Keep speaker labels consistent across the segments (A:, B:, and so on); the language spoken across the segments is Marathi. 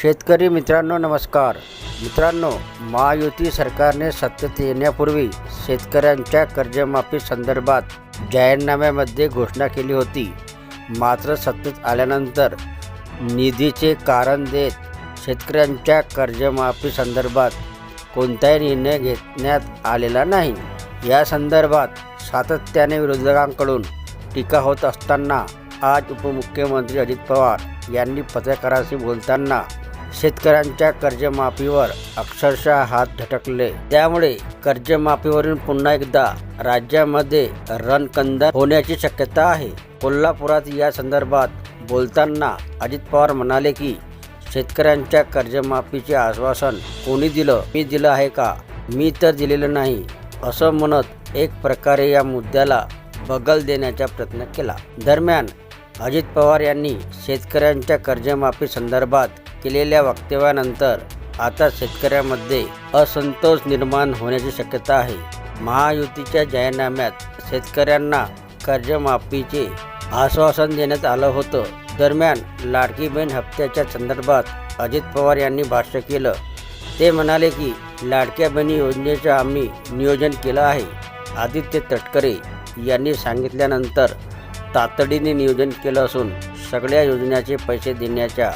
A: शेतकरी मित्रांनो नमस्कार. मित्रांनो महायुती सरकारने सत्तेत येण्यापूर्वी शेतकऱ्यांच्या कर्जमाफी संदर्भात जाहीरनाम्यामध्ये घोषणा केली होती. मात्र सत्तेत आल्यानंतर निधीचे कारण देत शेतकऱ्यांच्या कर्जमाफी संदर्भात कोणताही निर्णय घेण्यात आलेला नाही. या संदर्भात सातत्याने विरोधकांकडून टीका होत असताना आज उपमुख्यमंत्री अजित पवार यांनी पत्रकारांशी बोलताना शेतकऱ्यांच्या कर्जमाफीवर अक्षरशः हात झटकले त्यामुळे कर्जमाफीवरून पुन्हा एकदा राज्यामध्ये रणकंदर होण्याची शक्यता आहे. कोल्हापुरात या संदर्भात बोलताना अजित पवार म्हणाले की शेतकऱ्यांच्या कर्जमाफीचे आश्वासन कोणी दिलं मी दिलं आहे का? मी तर दिलेलं नाही. असं म्हणत एक प्रकारे या मुद्द्याला बगल देण्याचा प्रयत्न केला. दरम्यान अजित पवार यांनी शेतकऱ्यांच्या कर्जमाफी संदर्भात केलेल्या वक्तव्यानंतर आता शेतकऱ्यांमध्ये असंतोष निर्माण होण्याची शक्यता आहे. महायुतीच्या जाहीरनाम्यात शेतकऱ्यांना कर्जमाफीचे आश्वासन देण्यात आलं होतं. दरम्यान लाडकी बहीण हप्त्याच्या संदर्भात अजित पवार यांनी भाष्य केलं. ते म्हणाले की लाडक्या बहिणी योजनेचं आम्ही नियोजन केलं आहे. आदित्य तटकरे यांनी सांगितल्यानंतर तातडीने नियोजन केलं असून सगळ्या योजनेचे पैसे देण्याच्या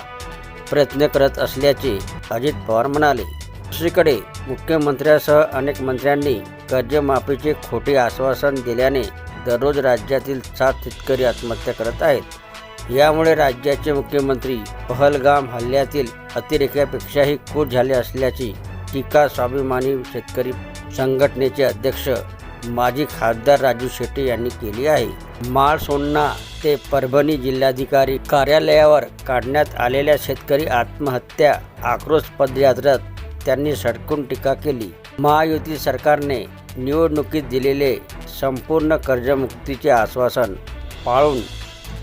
A: प्रयत्न करत असल्याचे अजित पवार म्हणाले. दुसरीकडे मुख्यमंत्र्यासह अनेक मंत्र्यांनी कर्जमाफीचे खोटे आश्वासन दिल्याने दररोज राज्यातील सात शेतकरी आत्महत्या करत आहेत. यामुळे राज्याचे मुख्यमंत्री पहलगाम हल्ल्यातील अतिरेक्यापेक्षाही खूप झाले असल्याची टीका स्वाभिमानी शेतकरी संघटनेचे अध्यक्ष माजी खासदार राजू शेट्टी यांनी केली आहे. माळ ते परभणी जिल्हाधिकारी कार्यालयावर काढण्यात आलेल्या शेतकरी आत्महत्या आक्रोश पदयात्रेत त्यांनी सडकून टीका केली. महायुती सरकारने निवडणुकीत दिलेले संपूर्ण कर्जमुक्तीचे आश्वासन पाळून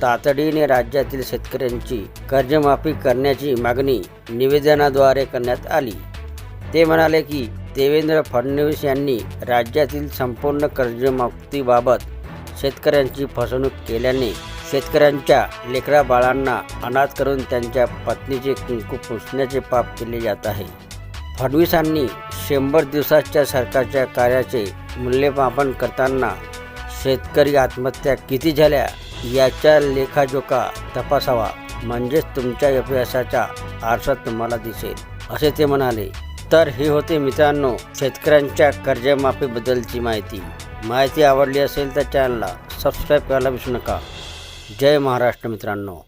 A: तातडीने राज्यातील शेतकऱ्यांची कर्जमाफी करण्याची मागणी निवेदनाद्वारे करण्यात आली. ते म्हणाले की देवेंद्र फडणवीस यांनी राज्यातील संपूर्ण कर्जमुक्तीबाबत शेतकऱ्यांची फसवणूक केल्याने शेतकऱ्यांच्या लेकरा बाळांना अनाथ करून त्यांच्या पत्नीचे कुंकू पुसण्याचे पाप केले जात आहे. फडणवीसांनी शंभर दिवसाच्या सरकारच्या कार्याचे मूल्यमापन करताना शेतकरी आत्महत्या किती झाल्या याच्या लेखाजोखा तपासावा म्हणजेच तुमच्या अभ्यासाचा आरसा तुम्हाला दिसेल असे ते म्हणाले. तर हे होते मित्रांनो शेतकऱ्यांच्या कर्जमाफीबद्दलची माहिती. माहिती आवडली असेल तर चॅनलला सबस्क्राईब करायला विसरू नका. जय महाराष्ट्र मित्रांनो.